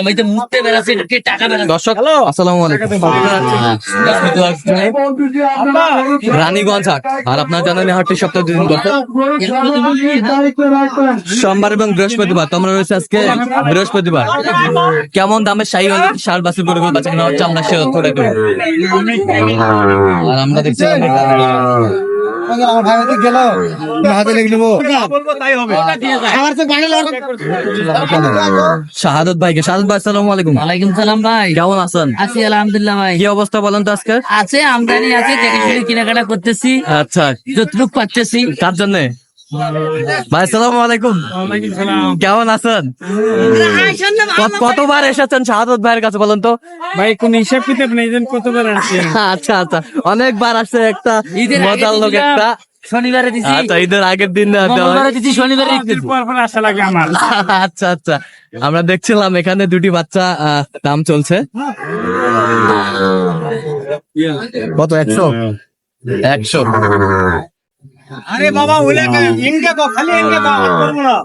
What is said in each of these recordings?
আমি তো মুখতে বেড়াচ্ছি কে টাকা বেড়াচ্ছি? দর্শক আসসালামু আলাইকুম। রানীগঞ্জ হাট। আর আপনার জানেন হাটটি সপ্তাহে দুদিন বসে। সোমবার এবং বৃহস্পতিবার তোমরা রয়েছে আজকে বৃহস্পতিবার। কেমন দামের শাহী হল সার বাসের গরু গরু হচ্ছে? আমরা সে করে আর আমরা দেখছি আমার ভাই হয়তো গেল? হাতে লেগে নেব। শাহাদত ভাইকে শাহাদত ভাই আসসালামু আলাইকুম। সালাম ভাই। কেমন আছেন? আছি আলহামদুলিল্লাহ ভাই। কি অবস্থা বলেন তো আজকে? আছে আমদানি আছে দেখে শুনে কেনাকাটা করতেছি। আচ্ছা। যতটুক পাচ্ছি তার জন্য? ভাই আসসালামু আলাইকুম। কেমন আছেন? কতবার এসেছেন শাহাদত ভাইয়ের কাছে বলেন তো? ভাই কোন হিসাব কিতাব নেই কতবার আসছে। আচ্ছা আচ্ছা। অনেকবার আসছে একটা ঈদের মজার লোক একটা। শনিবারে দিছি। আচ্ছা ঈদের আগের দিন। মঙ্গলবারে দিছি শনিবারে পর পর আসা লাগে আমার। আচ্ছা আচ্ছা। আমরা দেখছিলাম এখানে দুটি বাচ্চা আহ, দাম চলছে। কত একশো? একশো। আরে বাবা ওলে ইনকে কো খালি ইনকে কো করব না।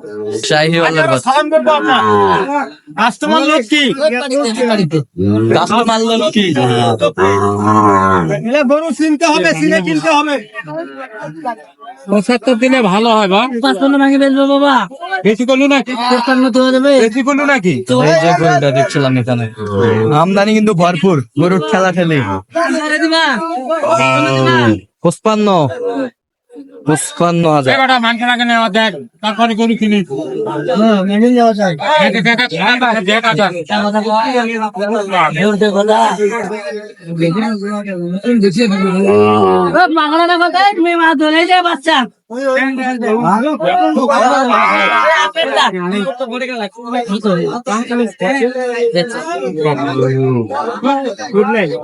শাহি ওয়ালার বাচ্চা সালাম করব আপনার। কাস্টমার লোক কি? কাস্টমার লোক কি? এলে গরু চিনতে হবে চিনে কিনতে হবে। পঁচাত্তর দিনে ভালো হয় বা পাঁচপান্ন ভাঙে বেচবো বাবা। বেশি করলু নাকি? পঁচপান্ন তো হয়ে যাবে। বেশি করলু নাকি? এই যে গরুটা দেখছিলাম এখানে। আমদানি কিন্তু ভরপুর গরুর খেলা খেলে। পঁচপান্ন। পঁচপান্ন হাজার। যায় বাচ্চা।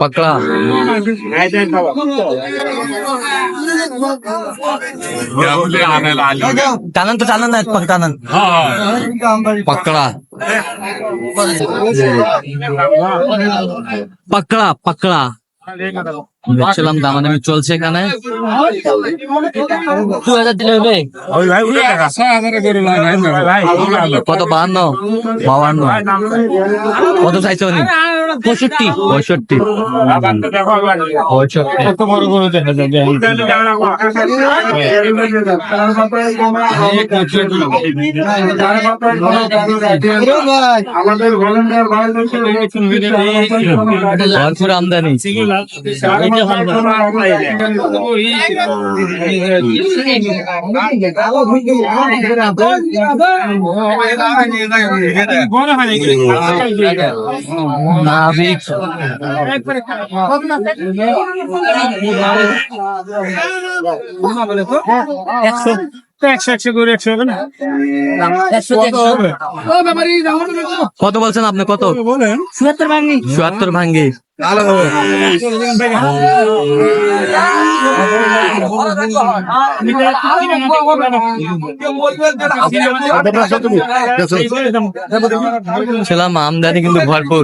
पकड़ा टानन तो टानन है पक टानन पकड़ा पकड़ा पकड़ा দেখছিলাম দামাদামি চলছে এখানে। কত বাহান্ন? বাহান্ন। কত চাইছে উনি? পঁয়ষট্টি। পঁয়ষট্টি। আমাদের আমদানি। একশো একশো একশো করে একশো হবে না? একশো কত বলছেন আপনি কত? বলেন। চুয়াত্তর ভাঙি চুয়াত্তর ভাঙ্গি। ছিলাম আমদানি কিন্তু ভরপুর।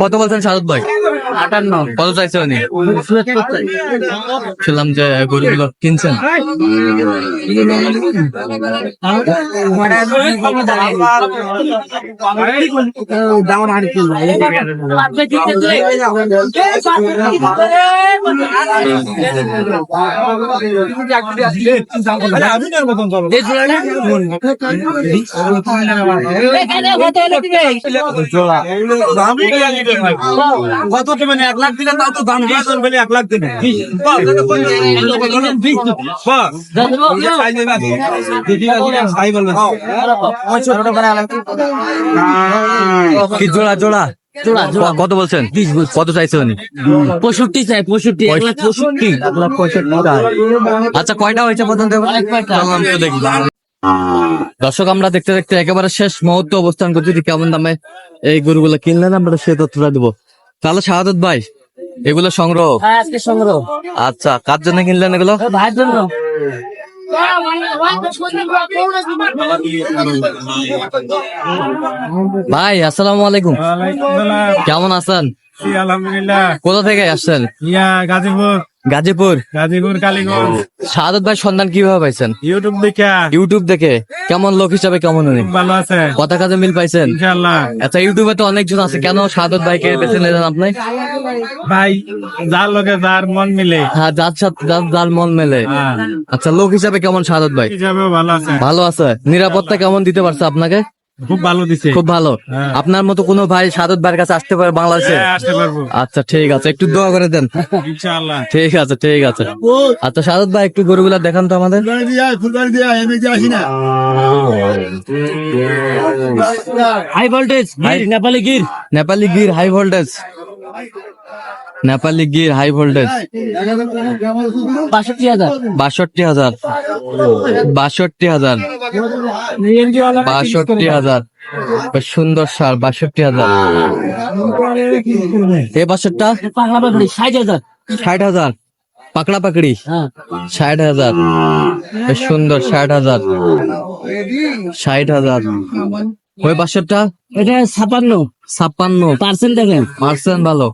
কত বলছেন শারদ ভাই আটান্ন কত চাইছে উনি। ছিলাম যে গরুগুলো কিনছেন। এখানে কত হলে দিবে? কত দেবেন এক লাখ দিলে তাও তো দাম দিয়ে বলে এক লাখ দেবেন কি জোড়া জোড়া কত বলছেন কত চাইছে উনি পঁয়ষট্টি চাই পঁয়ষট্টি পঁয়ষট্টি আচ্ছা কয়টা হয়েছে তো দেখি দর্শক আমরা দেখতে দেখতে একেবারে শেষ মুহূর্তে অবস্থান করছি। যে কেমন দামে এই গরুগুলো কিনলেন? আমরা সে তথ্যটা দিব। তাহলে শাহাদত ভাই এগুলো সংগ্রহ? হ্যাঁ সংগ্রহ। আচ্ছা কার জন্য কিনলেন এগুলো? ভাইয়ের জন্য। ভাই আসসালামু আলাইকুম। কেমন আছেন? কোথা থেকে আসছেন? ইয়া গাজীপুর। গাজীপুর? গাজীপুর কালীগঞ্জ। শাহাদত ভাই সন্ধান কীভাবে পাইছেন? ইউটিউব দেখা। ইউটিউব দেখে। কেমন লোক হিসাবে কেমন উনি? ভালো আছে। কথা কাজে মিল পাইছেন? ইনশাআল্লাহ। আচ্ছা ইউটিউবে তো অনেকজন আছে। কেন শাহাদত ভাইকে বেছে নিলেন আপনি? ভাই যার লোকে যার মন মিলে। হ্যাঁ যার সাথে যার মন মেলে। হ্যাঁ, আচ্ছা লোক হিসাবে কেমন শাহাদত ভাই? হিসাবেও ভালো আছে। ভালো আছে। নিরাপত্তা কেমন দিতে পারছে আপনাকে? খুব ভালো দিছে। খুব ভালো। হ্যাঁ। আপনার মতো কোনো ভাই সাদত ভাইয়ের কাছে আসতে পারে বাংলাদেশে? হ্যাঁ, আসতে পারব। আচ্ছা ঠিক আছে। একটু দোয়া করে দেন। ইনশাআল্লাহ। ঠিক আছে ঠিক আছে। আচ্ছা সাদত ভাই একটু গরুগুলা দেখান তো আমাদের। High voltage Nepali Gir. Nepali Gir high voltage Nepali Gir high voltage. বাষট্টি হাজার। বাষট্টি হাজার। বাষট্টি হাজার। বাষট্টি হাজার। সুন্দর সার বাষট্টি হাজার। এ বাষট্টা ষাট হাজার। ষাট হাজার। পাকড়া পাকড়ি? হ্যাঁ। ষাট হাজার। বেশ সুন্দর ষাট হাজার। ষাট হাজার। ওই বাসেরটা এটা ছাপান্ন। ছাপ্পান্ন পার্সেন্ট দেখেন। পার্সেন্ট ভালো।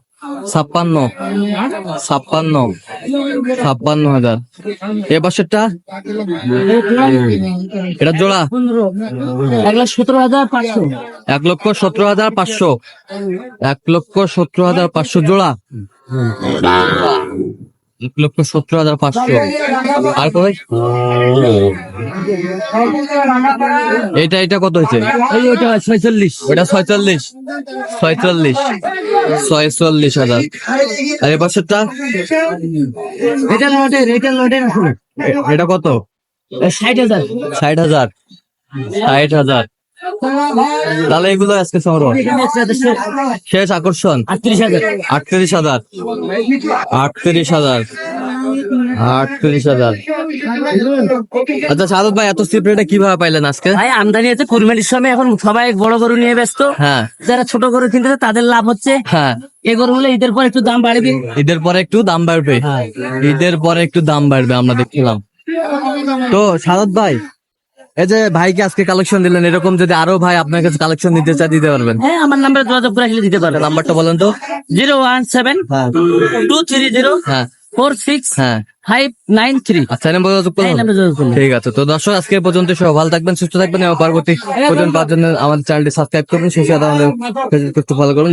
ছাপ্পান্ন ছাপ্পান্ন ছাপ্পান্ন হাজার। এ বাসেরটা? এটা জোড়া? এক লাখ সতেরো হাজার পাঁচশো। এক লক্ষ সতেরো হাজার পাঁচশো। এক লক্ষ সতেরো হাজার পাঁচশো জোড়া। এক লক্ষ সত্তর হাজার পাঁচশো। আর কই এটা এটা কত হয়েছে? ওটা ছয়চল্লিশ। ওটা ছয়চল্লিশ। ছয়চল্লিশ। ছয়চল্লিশ হাজার। আর এ বছরটা এটা লটের এটা লটের এটা কত? ষাট হাজার। ষাট হাজার। ষাট হাজার। তাহলে এগুলো আজকে সংগ্রহ। শেষ আকর্ষণ। আটত্রিশ হাজার। আটত্রিশ হাজার। আটত্রিশ হাজার। আচ্ছা সাদত ভাই এত রেটে কীভাবে পাইলেন আজকে? ভাই আমদানি আছে কুরবানির সময়। এখন সবাই বড় গরু নিয়ে ব্যস্ত। হ্যাঁ। যারা ছোট গরু কিনতেছে তাদের লাভ হচ্ছে। হ্যাঁ। এই গরুগুলো ঈদের পর একটু দাম বাড়বে। ঈদের পরে একটু দাম বাড়বে। ঈদের পরে একটু দাম বাড়বে আমরা দেখছিলাম। তো সাদত ভাই এই যে ভাইকে আজকে কালেকশন দিলেন এরকম যদি আরও ভাই আপনার কাছে কালেকশন নিতে চাই দিতে পারবেন। হ্যাঁ আমার নাম্বারে যোগাযোগ করে আসলে দিতে পারবেন। নাম্বারটা বলেন তো। জিরো ওয়ান সেভেন হ্যাঁ। টু থ্রি জিরো হ্যাঁ। ফোর সিক্স হ্যাঁ। Five nine three. আচ্ছা নাম্বারে যোগাযোগ করুন। করুন। ঠিক আছে তো দর্শক আজকে পর্যন্ত সবাই ভালো থাকবেন সুস্থ থাকবেন এবং পরবর্তী পর্যন্ত পাওয়ার জন্য আমাদের চ্যানেলটি সাবস্ক্রাইব করবেন সেই সাথে আমাদের ফেসবুক ফলো করবেন